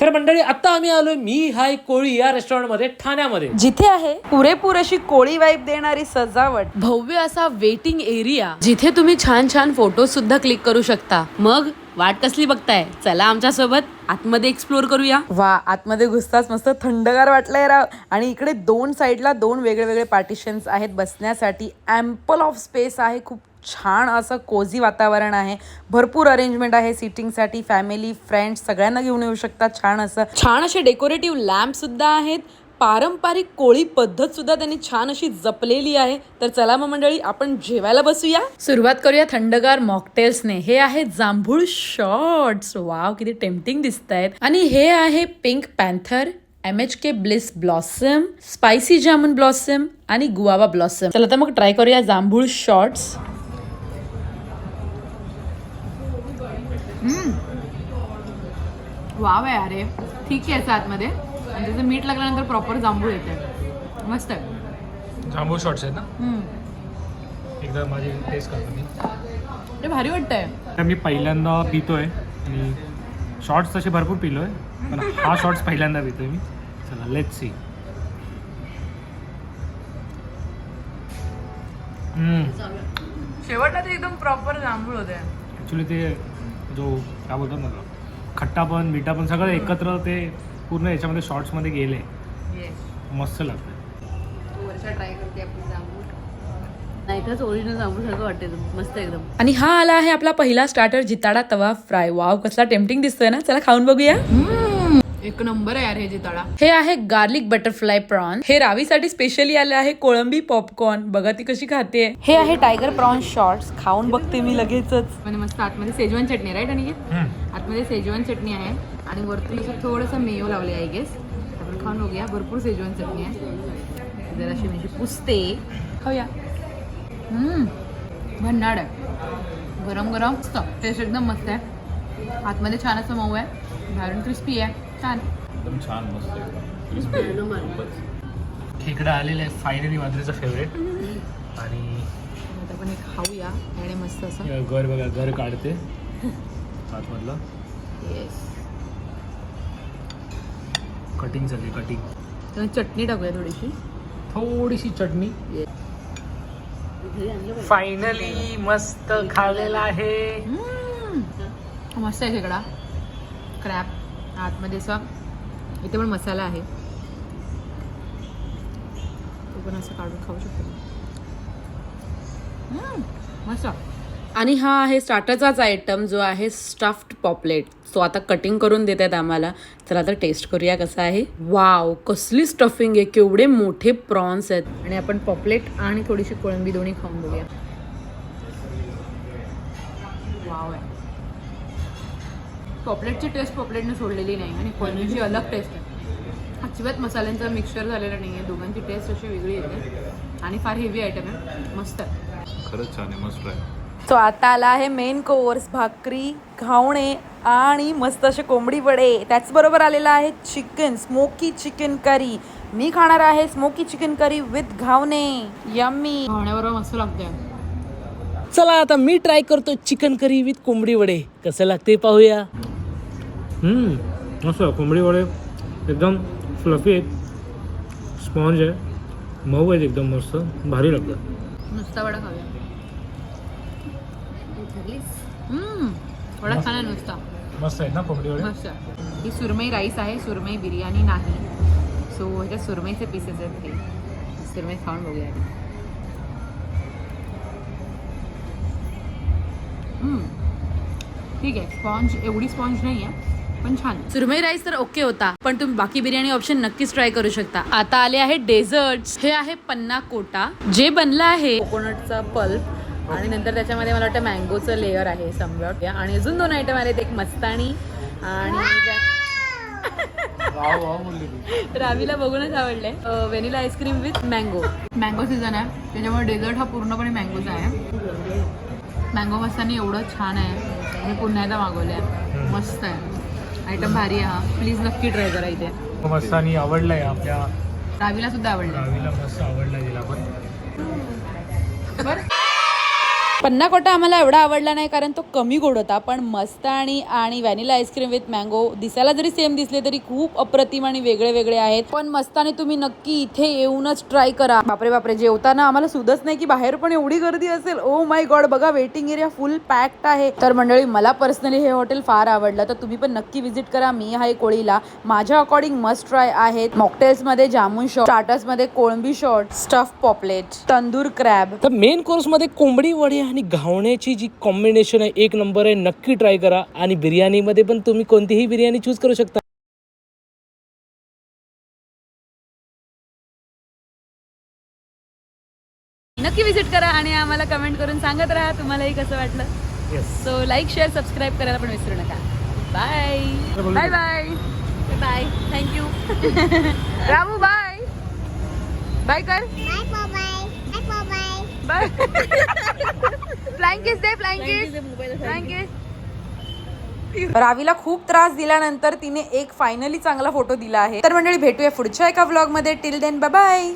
तर मंडळी आता आम्ही आलोय मी हाय कोळी या रेस्टॉरंटमध्ये ठाण्यामध्ये. जिथे आहे पुरेपूर अशी कोळी वाईब देणारी सजावट. भव्य असा वेटिंग एरिया जिथे तुम्ही छान छान फोटो सुद्धा क्लिक करू शकता. मग वाट कसली बघताय? चला आमच्यासोबत आतमध्ये एक्सप्लोर करूया. वा आतमध्ये घुसताच मस्त थंडगार वाटलंय राव. आणि इकडे दोन साईडला दोन वेगळे वेगळे पार्टिशन्स आहेत बसण्यासाठी. ॲम्पल ऑफ स्पेस आहे खूप छान असं कोझी वातावरण आहे. भरपूर अरेंजमेंट आहे सिटिंगसाठी फॅमिली फ्रेंड्स सगळ्यांना घेऊन येऊ शकतात छान असं. छान असे डेकोरेटिव्ह लॅम्प सुद्धा आहेत. पारंपरिक कोळी पद्धत सुद्धा त्यांनी छान अशी जपलेली आहे. तर चला मग मंडळी आपण जेवायला बसूया. सुरुवात करूया थंडगार मॉकटेल्सने हे आहे जांभूळ शॉर्ट्स वाव किती टेम्पटिंग दिसत आहेत आणि हे आहे pink panther M H K bliss blossom spicy jamun blossom आणि गुआवा ब्लॉसम चला तर मग ट्राय करूया जांभूळ शॉर्ट्स वाव आहे अरे. ठीक आहे आतमध्ये त्याचं मीठ लागल्यानंतर प्रॉपर जांभूळ येते. मस्त आहे. जांभूळ शॉर्ट्स आहेत ना? एकदा माझी टेस्ट करतो मी. ते भारी वाटतंय. तर मी पहिल्यांदा पितोय आणि शॉर्ट्स तसे भरपूर पिलोय पण हा शॉर्ट्स पहिल्यांदा पितोय मी. चला लेट सी शेवटला ते एकदम प्रॉपर जांभूळ होते. ॲक्च्युली ते जो काय बोलतात ना खट्टा पण मिठा पण सगळं एकत्र ते पूर्ण याच्यामध्ये शॉर्ट्समध्ये गेले. मस्त लागतं ट्राय करते आणि हा आला आहे आपला पहिला स्टार्टर जिताडा तवा फ्राय वाव कसला टेम्पटिंग दिसतोय ना? चला खाऊन बघूया. एक नंबर आहे यार हे जिताडा. हे आहे गार्लिक बटरफ्लाय प्रॉन हे रावीसाठी स्पेशली आले आहे कोळंबी पॉपकॉर्न बघा ती कशी खाते. हे आहे टायगर प्रॉन शॉर्ट्स खाऊन बघते मी लगेचच. म्हणजे मस्त आतमध्ये सेजवान चटणी राईट आणि आतमध्ये सेजवान चटणी आहे आणि वरती असं थोडंसं मेयो लावले आय गेस आपण खाऊन बघूया. भरपूर सेजवान चटणी आहे. जराशी म्हणजे पुसते. खाऊया. हम्म, भन्नाड आहे. गरम गरम मस्त. टेस्ट एकदम मस्त आहे. आतमध्ये छान असं मऊ आहे. बाहेरून क्रिस्पी आहे. छान. खेकडा आलेलं आहे. फायनली माद्रीचं फेवरेट आणि आता आपण हे खाऊया. आणि मस्त असं. घर बघा घर काढते. आतमधलं. कटिंग चालली कटिंग तर चटणी टाकूया थोडीशी. थोडीशी चटणी. फायनली मस्त खाल्लेला आहे. मस्त आहे खेकडा क्रॅप आतमध्ये असा इथे पण मसाला आहे. तो पण असं काढून खाऊ शकतो. मस्त. आणि हा आहे स्टार्टरचाच आयटम जो आहे स्टफ्ड पॉपलेट सो आता कटिंग करून देत आहेत आम्हाला. चला आता टेस्ट करूया कसा आहे. वाव कसली स्टफिंग आहे. केवढे मोठे प्रॉन्स आहेत. आणि आपण पॉपलेट आणि थोडीशी कोळंबी दोन्ही खाऊन बघूया. वाव आहे. पॉपलेटची टेस्ट पॉपलेटने सोडलेली नाही. आणि कोळंबीची अलग टेस्ट आहे. अजिबात मसाल्यांचा मिक्सचर झालेला नाही आहे. दोघांची टेस्ट अशी वेगळी येते. आणि फार हेवी आयटम आहे. मस्त आहे. खरंच छान आहे. मस्त आहे. तो आता आला आहे मेन कोर्स भाकरी घावणे आणि मस्त असे कोंबडी वडे. त्याचबरोबर आलेला आहे चिकन स्मोकी चिकन करी मी खाणार आहे स्मोकी चिकन करी विथ घावणे. यम्मी खाण्याबरोबर मस्त लागते चला आता मी ट्राय करतो चिकन करी विथ कोंबडी वडे. कसं लागते पाहूया. हम्म, मस्त कोंबडी वडे एकदम फ्लफी आहेत. स्पॉन्ज आहे. मऊ आहेत एकदम मस्त. भारी लागतं नुसता वडा खाऊया. हम्म, वडा छान आहे नुसता. मस्त आहेत ना कोंबडी मस्त. ही सुरमई राईस आहे सुरमई बिर्याणी नाही. सो ह्याच्या सुरमईचे पीसेस आहेत हे. सुरमई खाऊन बघूया. ठीक आहे. स्पॉन्ज एवढी स्पॉन्ज नाही आहे पण छान आहे. सुरमई राईस तर ओके होता पण तुम्ही बाकी बिर्याणी ऑप्शन नक्कीच ट्राय करू शकता. आता आले आहे डेझर्ट हे आहे पन्ना कोटा जे बनलं आहे कोकोनटचा पल्प आणि नंतर त्याच्यामध्ये मला वाटतं मँगोचं लेअर आहे समजा आणि अजून दोन आयटम आले एक मस्तानी आणि रावीला बघूनच आवडले vanilla ice cream with mango mango season आहे. त्याच्यामुळे डेझर्ट हा पूर्णपणे मँगोचा आहे. मँगो मस्तानी एवढं छान आहे. मी पुन्हा एकदा मागवले आहे मस्त आहे. आयटम भारी आहे हा. प्लीज नक्की ट्राय करा इथे. मस्त आणि आवडलाय आपल्या रावीला सुद्धा आवडलं गावीला मस्त आवडलाय तिला पण. बरं. पन्ना कोटा आम्हाला एवढा आवडला नाही कारण तो कमी गोड होता. पण मस्त आणि व्हॅनिला आईस्क्रीम विथ मँगो दिसायला जरी सेम दिसले तरी खूप अप्रतिम आणि वेगळे वेगळे आहेत. पण मस्ताने तुम्ही नक्की इथे येऊनच ट्राय करा. बापरे बापरे जेवताना आम्हाला सुधच नाही की बाहेर पण एवढी गर्दी असेल. ओ माय गॉड बघा वेटिंग एरिया फुल पॅक्ड आहे. तर मंडळी मला पर्सनली हे हॉटेल फार आवडलं. तर तुम्ही पण नक्की व्हिजिट करा. मी आहे कोळीला. माझ्या अकॉर्डिंग मस्ट ट्राय आहेत. मॉकटेल्समध्ये जामून शॉट स्टार्टर्समध्ये कोळंबी शॉट स्टफ पॉपलेट तंदूर क्रॅब तर मेन कोर्समध्ये कोंबडी वडी आणि घावण्याची जी कॉम्बिनेशन आहे एक नंबर आहे नक्की ट्राय करा. आणि बिर्याणीमध्ये पण तुम्ही कोणतीही बिर्याणी चूज करू शकता. नक्की विजिट करा आणि आम्हाला कमेंट करून सांगत राहा. तुम्हालाही कसं वाटलं? Yes so like share subscribe करायला पण विसरू नका. Bye bye bye bye thank you Ramu bye bye कर बाय फ्लाइंग किस दे फ्लाइंग किस फ्लाइंग किस रावीला खूप त्रास दिल्यानंतर तिने एक फायनली चांगला फोटो दिला आहे. तर मंडळी भेटूया पुढच्या एका व्लॉगमध्ये. Till then bye